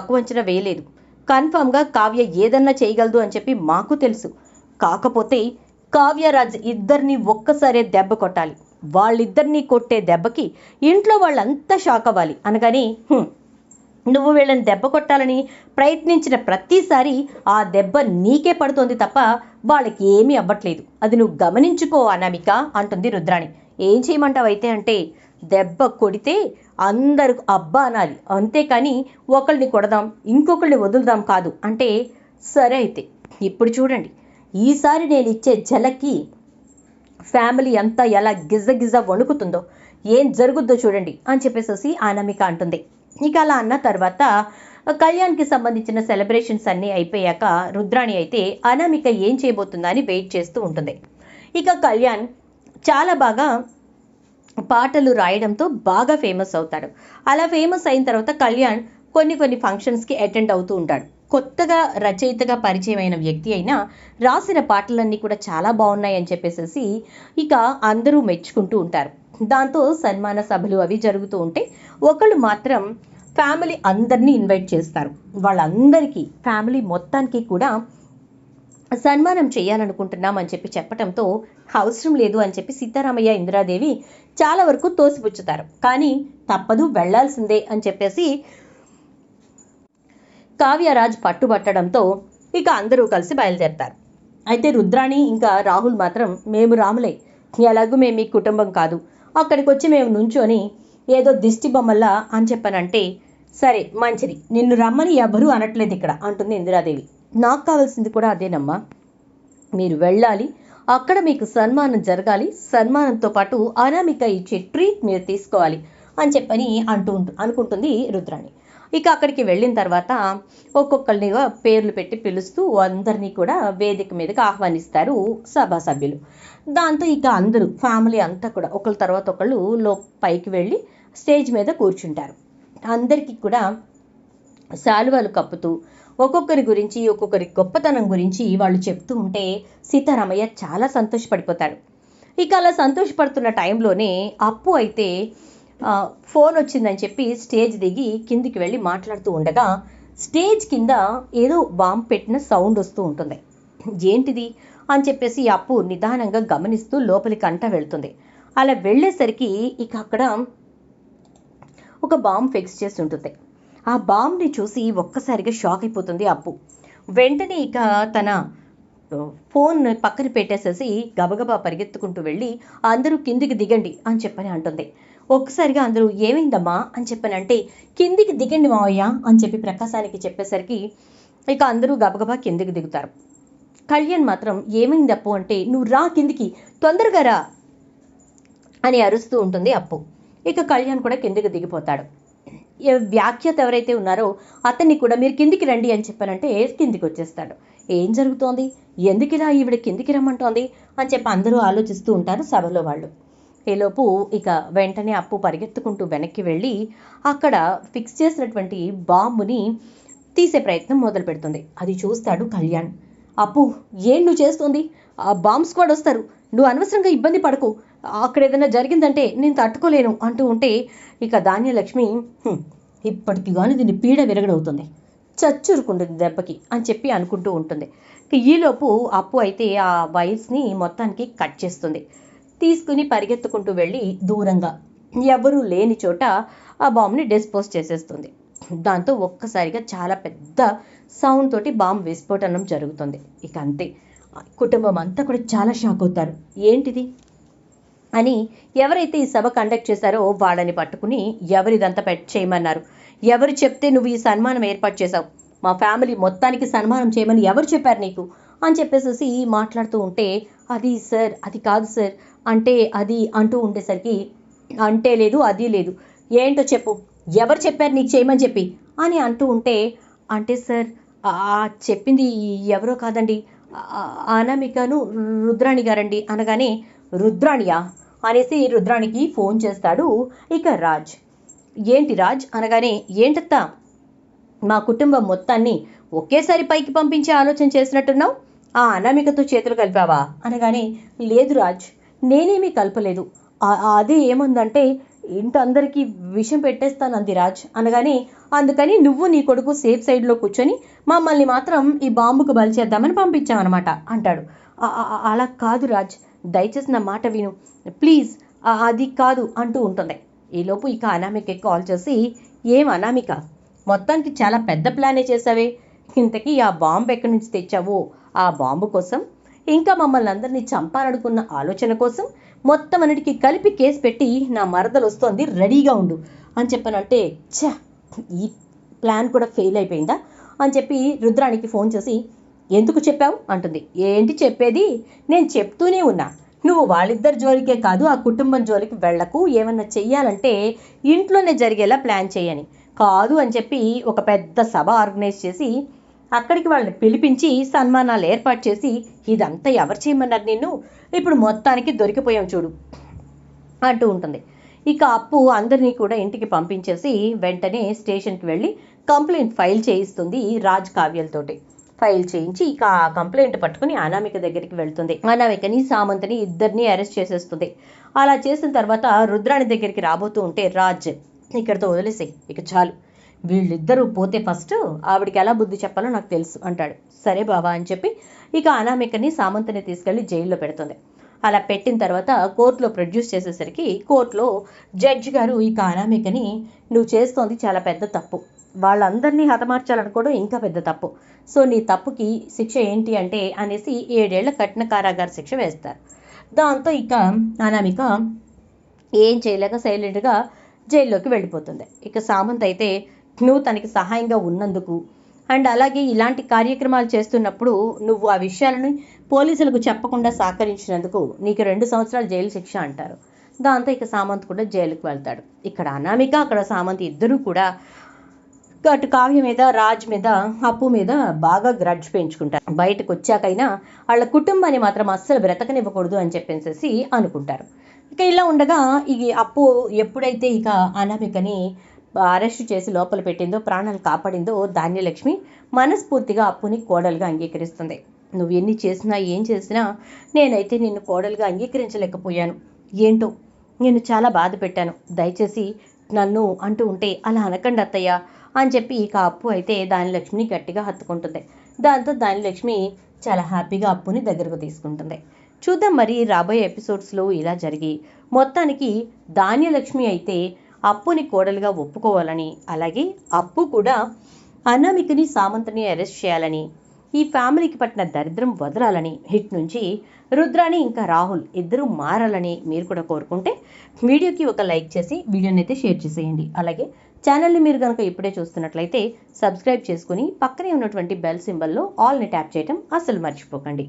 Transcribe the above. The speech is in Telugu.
తక్కువ అంచనా వేయలేదు. కన్ఫామ్గా కావ్య ఏదన్నా చేయగలదు అని చెప్పి మాకు తెలుసు. కాకపోతే కావ్యరాజ్ ఇద్దరిని ఒక్కసారే దెబ్బ కొట్టాలి. వాళ్ళిద్దరినీ కొట్టే దెబ్బకి ఇంట్లో వాళ్ళంతా షాక్ అవ్వాలి. అనగాని నువ్వు వీళ్ళని దెబ్బ కొట్టాలని ప్రయత్నించిన ప్రతిసారి ఆ దెబ్బ నీకే పడుతోంది తప్ప వాళ్ళకి ఏమీ అవ్వట్లేదు. అది నువ్వు గమనించుకో అనామిక అంటుంది రుద్రాణి. ఏం చేయమంటావైతే అంటే దెబ్బ కొడితే అందరు అబ్బా అనాలి. అంతేకాని ఒకళ్ళని కొడదాం ఇంకొకళ్ళని వదులుదాం కాదు. అంటే సరే అయితే. ఇప్పుడు చూడండి. ఈసారి నేను ఇచ్చే జలకి ఫ్యామిలీ అంతా ఎలా గిజ గిజ వణుకుతుందో ఏం జరుగుద్దో చూడండి అని చెప్పేసి అనామిక అంటుంది. ఇక అలా అన్న తర్వాత కళ్యాణ్కి సంబంధించిన సెలబ్రేషన్స్ అన్నీ అయిపోయాక రుద్రాణి అయితే అనామిక ఏం చేయబోతుందా అని వెయిట్ చేస్తూ ఉంటుంది. ఇక కళ్యాణ్ చాలా బాగా పాటలు రాయడంతో బాగా ఫేమస్ అవుతాడు. అలా ఫేమస్ అయిన తర్వాత కళ్యాణ్ కొన్ని కొన్ని ఫంక్షన్స్కి అటెండ్ అవుతూ ఉంటాడు. కొత్తగా రచయితగా పరిచయమైన వ్యక్తి అయినా రాసిన పాటలన్నీ కూడా చాలా బాగున్నాయి అని చెప్పేసి ఇక అందరూ మెచ్చుకుంటూ ఉంటారు. దాంతో సన్మాన సభలు అవి జరుగుతూ ఉంటే ఒకళ్ళు మాత్రం ఫ్యామిలీ అందరినీ ఇన్వైట్ చేస్తారు. వాళ్ళందరికీ ఫ్యామిలీ మొత్తానికి కూడా సన్మానం చేయాలనుకుంటున్నామని చెప్పి చెప్పడంతో అవసరం లేదు అని చెప్పి సీతారామయ్య ఇందిరాదేవి చాలా వరకు తోసిపుచ్చుతారు. కానీ తప్పదు వెళ్ళాల్సిందే అని చెప్పేసి కావ్యరాజ్ పట్టుబట్టడంతో ఇక అందరూ కలిసి బయలుదేరతారు. అయితే రుద్రాణి ఇంకా రాహుల్ మాత్రం మేము రాములే. ఎలాగూ మేము మీ కుటుంబం కాదు. అక్కడికి వచ్చి మేము నుంచొని ఏదో దిష్టి బొమ్మల్లా అని చెప్పానంటే సరే మంచిది. నిన్ను రమ్మని ఎవరూ అనట్లేదు ఇక్కడ అంటుంది ఇందిరాదేవి. నాకు కావాల్సింది కూడా అదేనమ్మా. మీరు వెళ్ళాలి అక్కడ మీకు సన్మానం జరగాలి సన్మానంతో పాటు అనామిక ఇచ్చే ట్రీట్ మీరు తీసుకోవాలి అని చెప్పని అంటూ అనుకుంటుంది రుద్రాణి. ఇక అక్కడికి వెళ్ళిన తర్వాత ఒక్కొక్కరినిగా పేర్లు పెట్టి పిలుస్తూ అందరినీ కూడా వేదిక మీదకి ఆహ్వానిస్తారు సభా సభ్యులు దాంతో ఇక అందరూ ఫ్యామిలీ అంతా కూడా ఒకళ్ళ తర్వాత ఒకళ్ళు లో పైకి వెళ్ళి స్టేజ్ మీద కూర్చుంటారు. అందరికీ కూడా శాలువాలు కప్పుతూ ఒక్కొక్కరి గురించి ఒక్కొక్కరి గొప్పతనం గురించి వాళ్ళు చెప్తూ ఉంటే సీతారామయ్య చాలా సంతోషపడిపోతాడు. ఇక అలా సంతోషపడుతున్న టైంలోనే అప్పు అయితే ఫోన్ వచ్చిందని చెప్పి స్టేజ్ దిగి కిందికి వెళ్ళి మాట్లాడుతూ ఉండగా స్టేజ్ కింద ఏదో బాంబు పెట్టిన సౌండ్ వస్తూ ఉంటుంది. ఏంటిది? అని చెప్పేసి అప్పు నిదానంగా గమనిస్తూ లోపలికి అంట వెళ్తుంది. అలా వెళ్ళేసరికి ఇక అక్కడ ఒక బాంబ్ ఫిక్స్ చేసి ఉంటుంది. ఆ బాంబ్ని చూసి ఒక్కసారిగా షాక్ అయిపోతుంది అప్పు వెంటనే ఇక తన ఫోన్ పక్కన పెట్టేసేసి గబగబా పరిగెత్తుకుంటూ వెళ్ళి అందరూ కిందికి దిగండి అని చెప్పని అంటుంది. ఒక్కసారిగా అందరూ ఏమైందమ్మా అని చెప్పని అంటే కిందికి దిగండి మావయ్య అని చెప్పి ప్రకాశానికి చెప్పేసరికి ఇక అందరూ గబగబా కిందికి దిగుతారు. కళ్యాణ్ మాత్రం ఏమైంది అప్పు? అంటే నువ్వు రా కిందికి తొందరగా రా అని అరుస్తూ ఉంటుంది అప్పు. ఇక కళ్యాణ్ కూడా కిందికి దిగిపోతాడు. వ్యాఖ్యత ఎవరైతే ఉన్నారో అతన్ని కూడా మీరు కిందికి రండి అని చెప్పానంటే కిందికి వచ్చేస్తాడు. ఏం జరుగుతోంది? ఎందుకు ఇలా ఈవిడ కిందికి రమ్మంటోంది? అని చెప్పి అందరూ ఆలోచిస్తూ ఉంటారు సభలో వాళ్ళు. ఈలోపు ఇక వెంటనే అప్పు పరిగెత్తుకుంటూ వెనక్కి వెళ్ళి అక్కడ ఫిక్స్ చేసినటువంటి బాంబుని తీసే ప్రయత్నం మొదలు పెడుతుంది. అది చూస్తాడు కళ్యాణ్. అప్పు ఏం నువ్వు చేస్తుంది? ఆ బాంబ్ స్క్వాడ్ వస్తారు. నువ్వు అనవసరంగా ఇబ్బంది పడకు. అక్కడ ఏదైనా జరిగిందంటే నేను తట్టుకోలేను అంటూ ఉంటే ఇక ధాన్యలక్ష్మి ఇప్పటికి కానీ దీన్ని పీడ విరగడవుతుంది. చచ్చురుకుంటుంది దెబ్బకి అని చెప్పి అనుకుంటూ ఉంటుంది. ఈలోపు అప్పు అయితే ఆ వైర్స్ని మొత్తానికి కట్ చేస్తుంది. తీసుకుని పరిగెత్తుకుంటూ వెళ్ళి దూరంగా ఎవరూ లేని చోట ఆ బాంబుని డిస్పోజ్ చేసేస్తుంది. దాంతో ఒక్కసారిగా చాలా పెద్ద సౌండ్ తోటి బాంబు విస్ఫోటనం జరుగుతుంది. ఇక అంతే. కుటుంబం అంతా కూడా చాలా షాక్ అవుతారు. ఏంటిది? అని ఎవరైతే ఈ సభ కండక్ట్ చేశారో వాళ్ళని పట్టుకుని ఎవరిదంతా పెట్ చేయమన్నారు. ఎవరు చెప్తే నువ్వు ఈ సన్మానం ఏర్పాటు చేశావు. మా ఫ్యామిలీ మొత్తానికి సన్మానం చేయమని ఎవరు చెప్పారు నీకు? అని చెప్పేసి మాట్లాడుతూ ఉంటే అది సార్ అది కాదు సార్ అంటే అది అంటూ ఉండేసరికి అంటే లేదు అది లేదు. ఏంటో చెప్పు. ఎవరు చెప్పారు నీకు చేయమని చెప్పి? అని అంటూ ఉంటే అంటే సార్ చెప్పింది ఎవరో కాదండి. అనామికను రుద్రాణి గారండి అనగానే రుద్రాణియా అనేసి రుద్రాణికి ఫోన్ చేస్తాడు ఇక రాజ్. ఏంటి రాజ్? అనగానే ఏంటత్తా? మా కుటుంబం మొత్తాన్ని ఒకేసారి పైకి పంపించే ఆలోచన చేసినట్టున్నావు? ఆ అనామికతో చేతులు కలిపావా? అనగానే లేదు రాజ్ నేనేమీ కలపలేదు. అదే ఏముందంటే ఇంత అందరికీ విషం పెట్టేస్తానంది రాజ్. అనగానే అందుకని నువ్వు నీ కొడుకు సేఫ్ సైడ్లో కూర్చొని మమ్మల్ని మాత్రం ఈ బాంబుకు బలి చేద్దామని పంపించామన్నమాట అంటాడు. అలా కాదు రాజ్. దయచేసి నా మాట విను. ప్లీజ్ అది కాదు అంటూ ఉంటుంది. ఈలోపు ఇక అనామిక కాల్ చేసి ఏం అనామిక? మొత్తానికి చాలా పెద్ద ప్లానే చేసావే. ఇంతకీ ఆ బాంబు ఎక్కడి నుంచి తెచ్చావో? ఆ బాంబు కోసం ఇంకా మమ్మల్ని అందరినీ చంపాలనుకున్న ఆలోచన కోసం మొత్తం అన్నిటికీ కలిపి కేసు పెట్టి నా మరదలు వస్తోంది రెడీగా ఉండు అని చెప్పనంటే ఛ! ఈ ప్లాన్ కూడా ఫెయిల్ అయిపోయిందా? అని చెప్పి రుద్రానికి ఫోన్ చేసి ఎందుకు చెప్పావు? అంటుంది. ఏంటి చెప్పేది? నేను చెప్తూనే ఉన్నా. నువ్వు వాళ్ళిద్దరి జోలికే కాదు ఆ కుటుంబం జోలికి వెళ్ళకు. ఏమన్నా చెయ్యాలంటే ఇంట్లోనే జరిగేలా ప్లాన్ చేయని. కాదు అని చెప్పి ఒక పెద్ద సభ ఆర్గనైజ్ చేసి అక్కడికి వాళ్ళని పిలిపించి సన్మానాలు ఏర్పాటు చేసి ఇదంతా ఎవరు చేయమన్నారు నిన్ను? ఇప్పుడు మొత్తానికి దొరికిపోయాం చూడు అంటూ ఉంటుంది. ఇక అప్పు అందరినీ కూడా ఇంటికి పంపించేసి వెంటనే స్టేషన్కి వెళ్ళి కంప్లైంట్ ఫైల్ చేయిస్తుంది రాజ్ కావ్యలతోటి ఫైల్ చేయించి ఇక ఆ కంప్లైంట్ పట్టుకుని అనామిక దగ్గరికి వెళ్తుంది. అనామికని సామంతని ఇద్దరిని అరెస్ట్ చేసేస్తుంది. అలా చేసిన తర్వాత రుద్రాణి దగ్గరికి రాబోతూ ఉంటే రాజ్ ఇక్కడితో వదిలేసి ఇక చాలు. వీళ్ళిద్దరూ పోతే ఫస్ట్ ఆవిడికి ఎలా బుద్ధి చెప్పాలో నాకు తెలుసు అంటాడు. సరే బావా అని చెప్పి ఇక అనామికని సామంతని తీసుకెళ్ళి జైల్లో పెడుతుంది. అలా పెట్టిన తర్వాత కోర్టులో ప్రొడ్యూస్ చేసేసరికి కోర్టులో జడ్జి గారు ఈ అనామికని నువ్వు చేస్తోంది చాలా పెద్ద తప్పు. వాళ్ళందరినీ హతమార్చాలనుకోవడం ఇంకా పెద్ద తప్పు. సో నీ తప్పుకి శిక్ష ఏంటి అంటే అనేసి ఏడేళ్ళ కఠిన కారాగార శిక్ష వేస్తారు. దాంతో ఇక అనామిక ఏం చేయలేక సైలెంట్గా జైల్లోకి వెళ్ళిపోతుంది. ఇక సామంత్ అయితే నువ్వు తనకి సహాయంగా ఉన్నందుకు అండ్ అలాగే ఇలాంటి కార్యక్రమాలు చేస్తున్నప్పుడు నువ్వు ఆ విషయాలను పోలీసులకు చెప్పకుండా సహకరించినందుకు నీకు రెండు సంవత్సరాలు జైలు శిక్ష అంటారు. దాంతో ఇక సామంత్ కూడా జైలుకు వెళ్తాడు. ఇక్కడ అనామిక అక్కడ సామంత్ ఇద్దరూ కూడా అటు కావ్య మీద రాజ్ మీద అప్పు మీద బాగా గ్రడ్జ్ పెంచుకుంటారు. బయటకు వచ్చాకైనా వాళ్ళ కుటుంబాన్ని మాత్రం అస్సలు బ్రతకనివ్వకూడదు అని చెప్పేసి అనుకుంటారు. ఇక ఇలా ఉండగా ఈ అప్పు ఎప్పుడైతే ఇక అనామికని అరెస్ట్ చేసి లోపల పెట్టిందో ప్రాణాలు కాపాడిందో ధాన్యలక్ష్మి మనస్ఫూర్తిగా అప్పుని కోడలుగా అంగీకరిస్తుంది. నువ్వు ఎన్ని చేసినా ఏం చేసినా నేనైతే నిన్ను కోడలుగా అంగీకరించలేకపోయాను. ఏంటో? నేను చాలా బాధ పెట్టాను. దయచేసి నన్ను అంటూ ఉంటే అలా అనకండి అత్తయ్య అని చెప్పి ఇక అప్పు అయితే దానిలక్ష్మిని గట్టిగా హత్తుకుంటుంది. దాంతో దానిలక్ష్మి చాలా హ్యాపీగా అప్పుని దగ్గరకు తీసుకుంటుంది. చూద్దాం మరి రాబోయే ఎపిసోడ్స్లో ఇలా జరిగి మొత్తానికి ధాన్యలక్ష్మి అయితే అప్పుని కోడలుగా ఒప్పుకోవాలని అలాగే అప్పు కూడా అనామికని సామంతని అరెస్ట్ చేయాలని ఈ ఫ్యామిలీకి పట్టిన దరిద్రం వదలాలని హిట్ నుంచి రుద్రాని ఇంకా రాహుల్ ఇద్దరూ మారాలని మీరు కూడా కోరుకుంటే వీడియోకి ఒక లైక్ చేసి వీడియోని అయితే షేర్ చేసేయండి. అలాగే ఛానల్ని మీరు కనుక ఇప్పుడే చూస్తున్నట్లయితే సబ్స్క్రైబ్ చేసుకుని పక్కనే ఉన్నటువంటి బెల్ సింబల్లో ఆల్ని ట్యాప్ చేయడం అసలు మర్చిపోకండి.